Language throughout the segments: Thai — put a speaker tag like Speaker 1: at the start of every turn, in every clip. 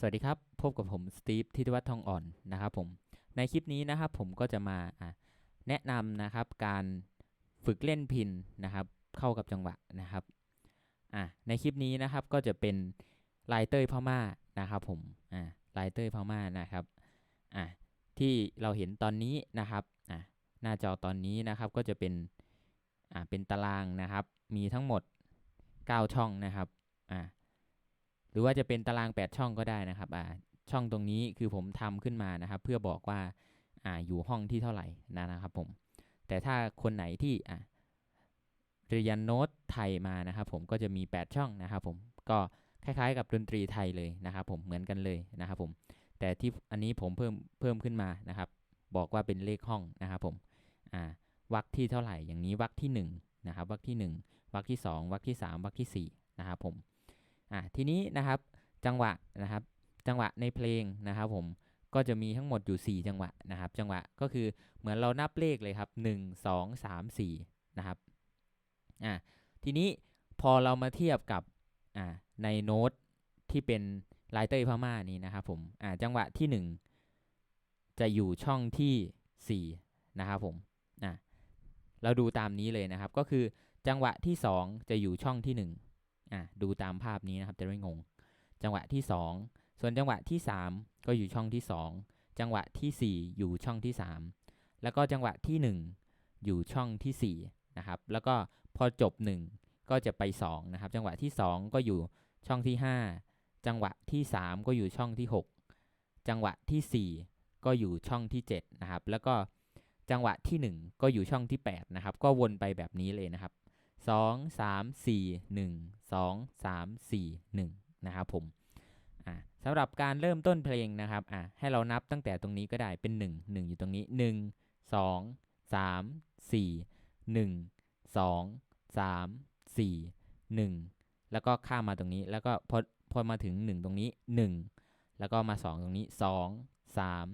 Speaker 1: สวัสดีครับ พบกับผมสตีฟทิติวัฒน์ทองอ่อนนะครับผม ในคลิปนี้นะครับผมก็จะมาะแนะนำนะครับการฝึกเล่นพินนะครับ เข้ากับจังหวะนะครับอะในคลิปนี้นะครับก็จะเป็นลายเต้ยพม่านะครับผมอะลายเต้ยพม่านะครับอะที่เราเห็นตอนนี้นะครับอะหน้าจอตอนนี้นะครับก็จะเป็นอะเป็นตารางนะครับ มีทั้งหมด 9 ช่องนะครับอะ รือว่าจะเป็นตาราง 8 ช่องก็ได้นะครับอ่าช่องตรงนี้คือผมทำขึ้นมานะครับ เพื่อบอกว่าอ่าอยู่ห้องที่เท่าไหร่นะนะครับผมแต่ถ้าคนไหนที่อ่าเรียนโน้ตไทยมานะครับผมก็จะมี 8 ช่องนะครับผมก็คล้ายๆ กับดนตรีไทยเลยนะครับผมเหมือนกันเลยนะครับผมแต่ที่อันนี้ผมเพิ่มเพิ่มขึ้นมานะครับ บอกว่าเป็นเลขห้องนะครับผมอ่าวรรคที่เท่าไหร่อย่างนี้วรรคที่1นะครับวรรคที่ 1วรรคที่ 2วรรคที่ 3วรรคที่4นะครับผม อะทีนี้นะครับจังหวะนะครับจังหวะในเพลงนะครับผมก็จะมีทั้งหมดอยู่ 4 จังหวะนะครับ จังหวะก็คือเหมือนเรานับเลขเลยครับ 1 2 3 4 นะครับอะทีนี้พอเรามาเทียบกับอ่าในโน้ตที่เป็นลายเต้ยพม่านี้นะครับผมอ่าจังหวะที่ 1 จะอยู่ช่องที่4นะครับผมอะเราดูตามนี้เลยนะครับ ก็คือจังหวะที่ 2 จะอยู่ช่องที่ 1 อะดูตามภาพนี้นะครับจะไม่งง จังหวะที่ 2 ส่วนจังหวะที่ 3 ก็อยู่ช่องที่ 2 จังหวะที่ 4 อยู่ช่องที่ 3 แล้วก็จังหวะที่ 1 อยู่ช่องที่ 4 นะครับ แล้วก็พอจบ 1 ก็จะไป 2 นะครับ จังหวะที่ 2 ก็อยู่ช่องที่ 5 จังหวะที่ 3 ก็อยู่ช่องที่ 6 จังหวะที่ 4 ก็อยู่ช่องที่ 7 นะครับ แล้วก็จังหวะที่ 1 ก็อยู่ช่องที่ 8 นะครับ ก็วนไปแบบนี้เลยนะครับ สองสามสี่หนึ่งสองสามสี่หนึ่งนะครับผมอ่าสำหรับการเริ่มต้นเพลงนะครับอ่าให้เรานับตั้งแต่ตรงนี้ก็ได้เป็นหนึ่งหนึ่งอยู่ตรงนี้หนึ่งสองสามสี่หนึ่งสองสามสี่หนึ่งแล้วก็ข้ามมาตรงนี้ แล้วก็พอพอมาถึงหนึ่งตรงนี้หนึ่งแล้วก็มาสองตรงนี้สองสาม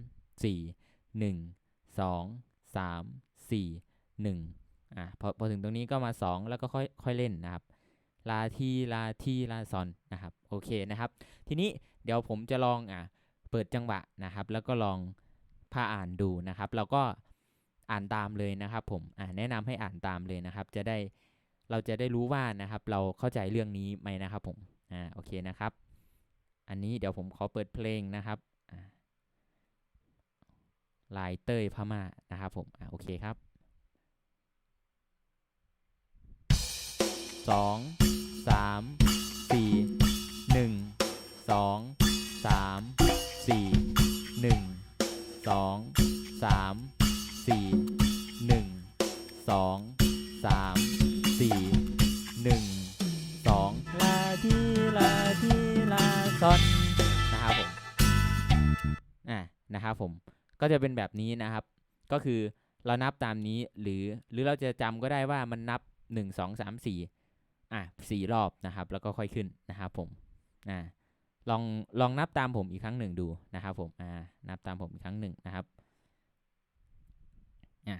Speaker 1: สี่หนึ่งส อะพอพอถึงตรงนี้ก็มา 2 แล้วก็ค่อยค่อยเล่นนะครับลาทีลาทีลาซอนนะครับโอเคนะครับ ทีนี้เดี๋ยวผมจะลองอะเปิดจังหวะนะครับ แล้วก็ลองพาอ่านดูนะครับ เราก็อ่านตามเลยนะครับผมอะแนะนำให้อ่านตามเลยนะครับ จะได้เราจะได้รู้ว่านะครับ เราเข้าใจเรื่องนี้ไหมนะครับผมอ่าโอเคนะครับ อันนี้เดี๋ยวผมขอเปิดเพลงนะครับลายเต้ยพม่านะครับผมอ่าโอเคครับ สองสามสี่หนึ่งสองสามสี่หนึ่งสองสามสี่หนึ่งสองสามสี่หนึ่งสองลาทีลาทีลาซอนนะครับผมอะนะครับผมก็จะเป็นแบบนี้นะครับ ก็คือเรานับตามนี้หรือหรือเราจะจำก็ได้ว่ามันนับ 1 2 3 4 อะสี่รอบนะครับ แล้วก็ค่อยขึ้นนะครับผมอ่าลองลองนับตามผมอีกครั้งหนึ่งดูนะครับผมอ่านับตามผมอีกครั้งหนึ่งนะครับอะ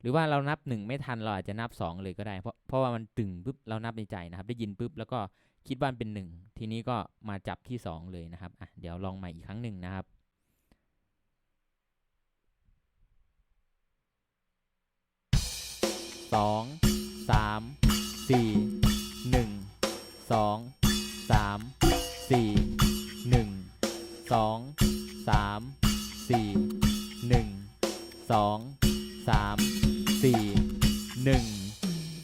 Speaker 1: หรือว่าเรานับหนึ่งไม่ทันเราอาจจะนับสองเลยก็ได้เพราะเพราะว่ามันตึงปุ๊บเรานับในใจนะครับ ได้ยินปุ๊บแล้วก็คิดว่าเป็นหนึ่งทีนี้ก็มาจับที่สองเลยนะครับอะเดี๋ยวลองใหม่อีกครั้งหนึ่งนะครับสอง สี่หนึ่งสองสามสี่หนึ่งสองสามสี่หนึ่งสองสามสี่หนึ่ง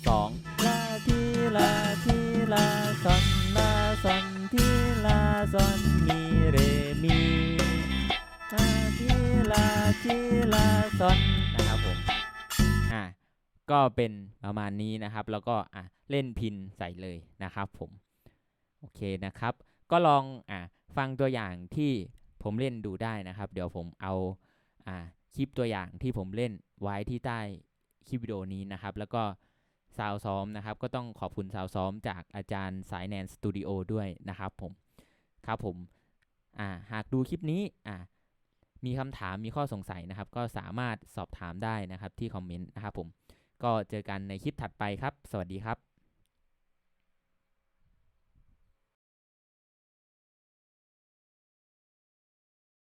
Speaker 1: สองลาทีลาทีลาซอนลาซอนทีลาซอนมีเรมีลาทีลาทีลาซอน ก็เป็นประมาณนี้นะครับ แล้วก็อะเล่นพินใส่เลยนะครับผมโอเคนะครับ ก็ลองอะฟังตัวอย่างที่ผมเล่นดูได้นะครับ เดี๋ยวผมเอาอะคลิปตัวอย่างที่ผมเล่นไว้ที่ใต้คลิปวิดีโอนี้นะครับ แล้วก็ซาวซ้อมนะครับ ก็ต้องขอบคุณซาวซ้อมจากอาจารย์สายแนนสตูดิโอด้วยนะครับผมครับผมอ่าหากดูคลิปนี้อะมีคำถามมีข้อสงสัยนะครับ ก็สามารถสอบถามได้นะครับที่คอมเมนต์นะครับผม ก็เจอกันในคลิปถัดไปครับ สวัสดีครับ